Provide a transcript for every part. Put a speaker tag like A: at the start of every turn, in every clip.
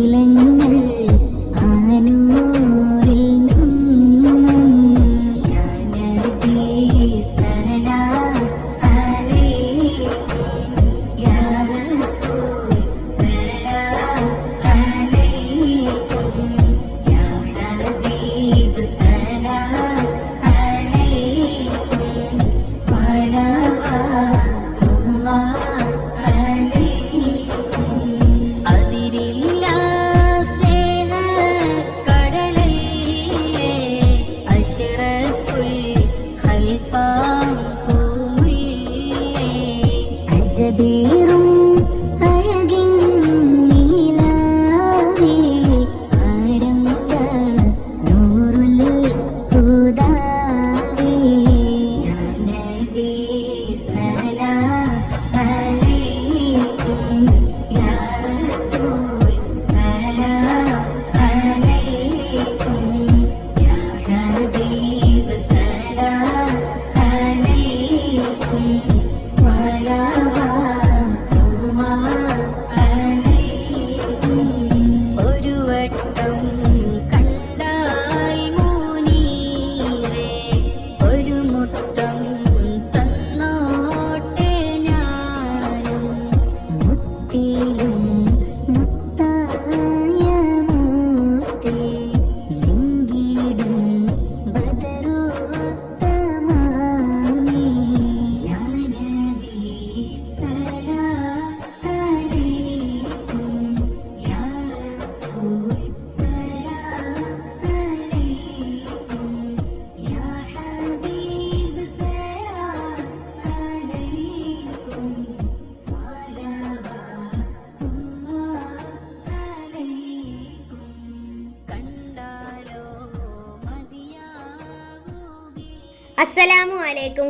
A: Lên những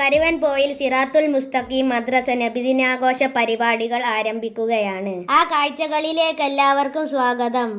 A: കരുവൻ പോയിൽ സിറാത്തുൽ മുസ്തഖീം മദ്രസ നബിദിനാഘോഷ പരിപാടികൾ ആരംഭിക്കുകയാണ്. ആ കാഴ്ചകളിലേക്ക് എല്ലാവർക്കും സ്വാഗതം.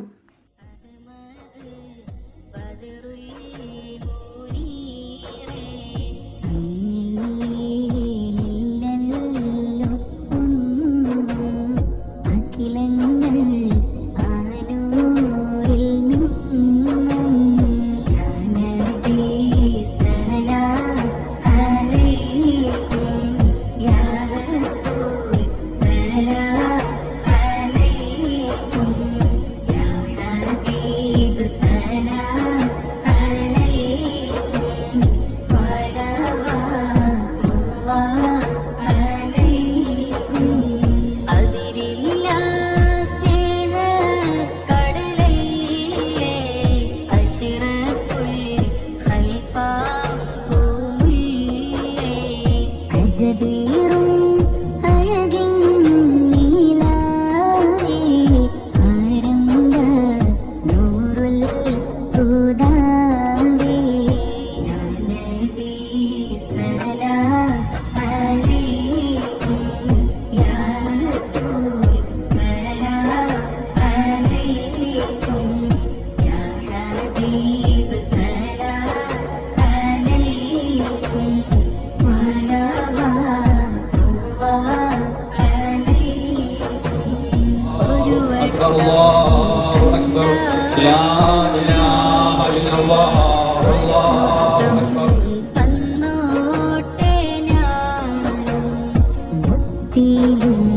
B: തീയും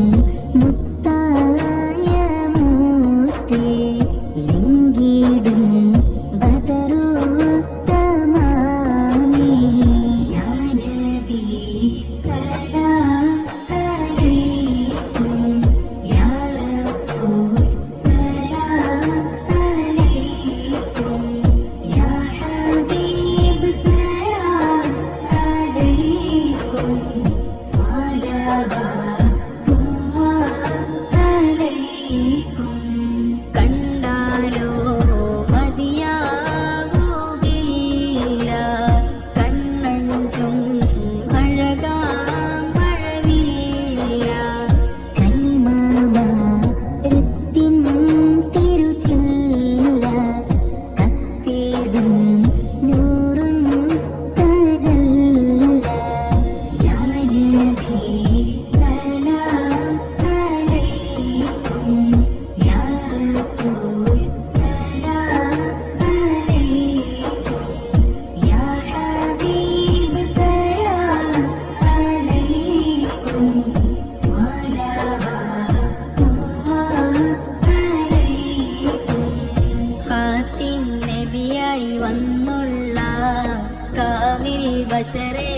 B: بشري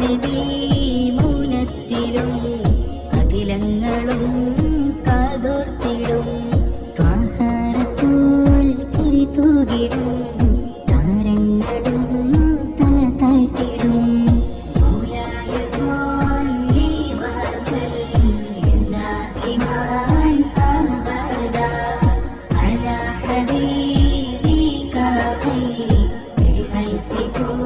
B: നബി
A: മുനത്തിലും അഖിലങ്ങളും കാതോർത്തിടും.
B: ത്വാഹാരസൂൽ ചിരി തൂകിടും താരങ്ങളും തല താഴ്ത്തിടും. على حبيبك خير
A: بخلقكم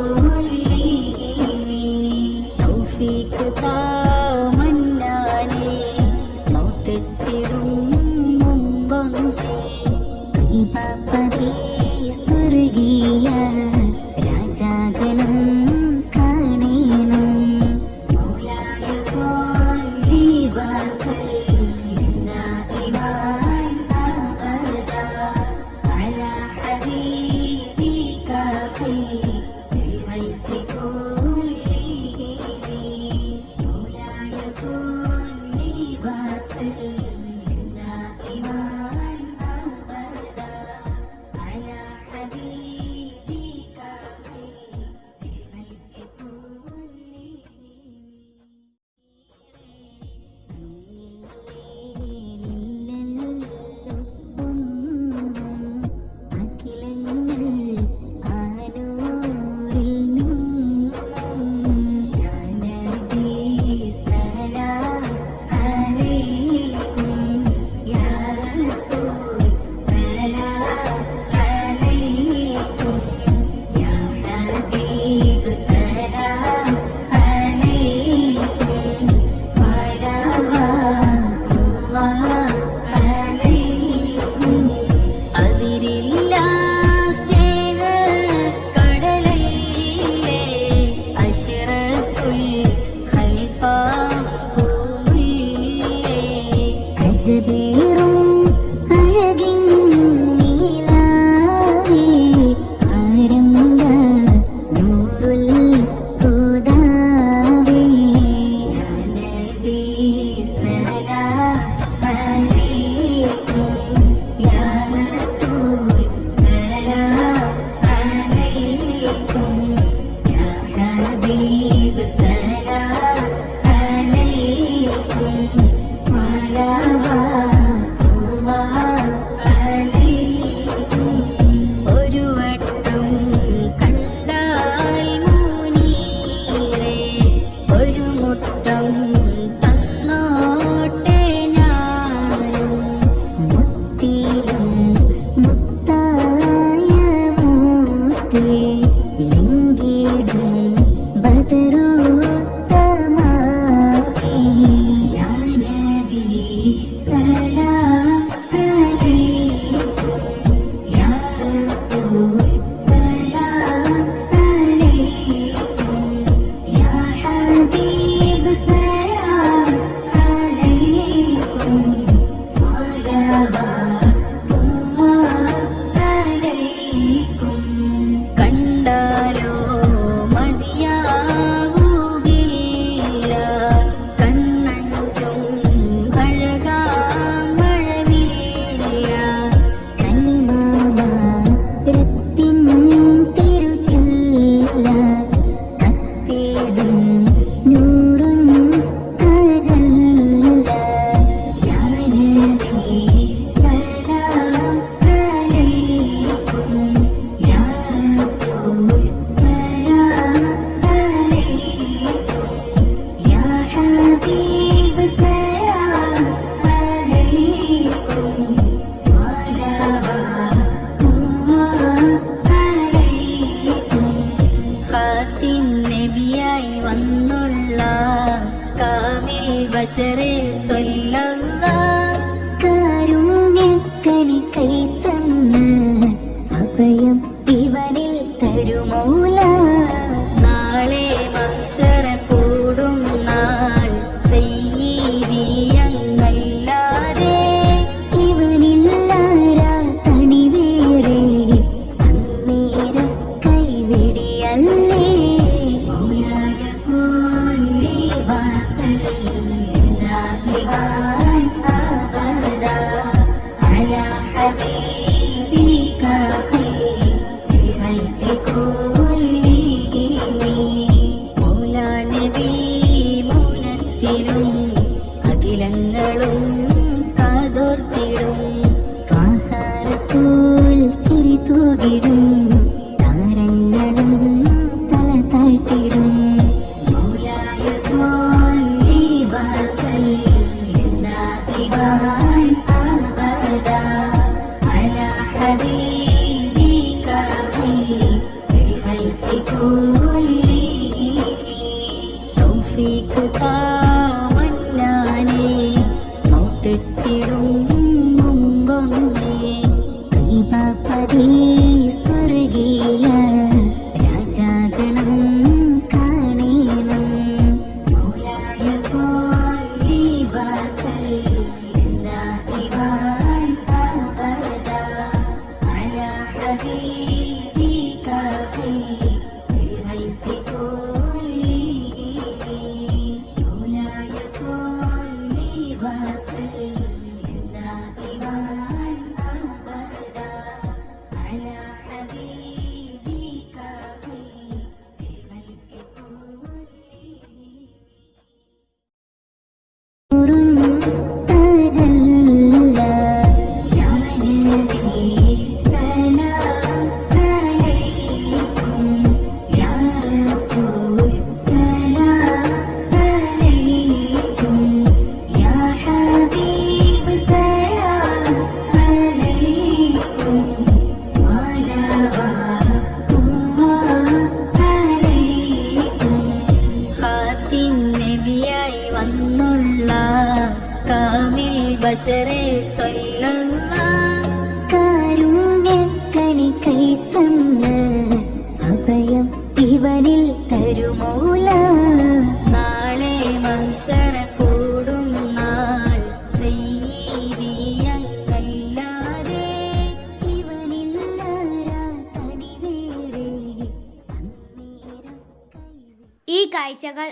A: மழையே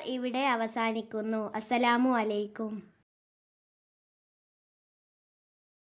A: ഇവിടെ അവസാനിക്കുന്നു. അസ്സലാമു അലൈക്കും.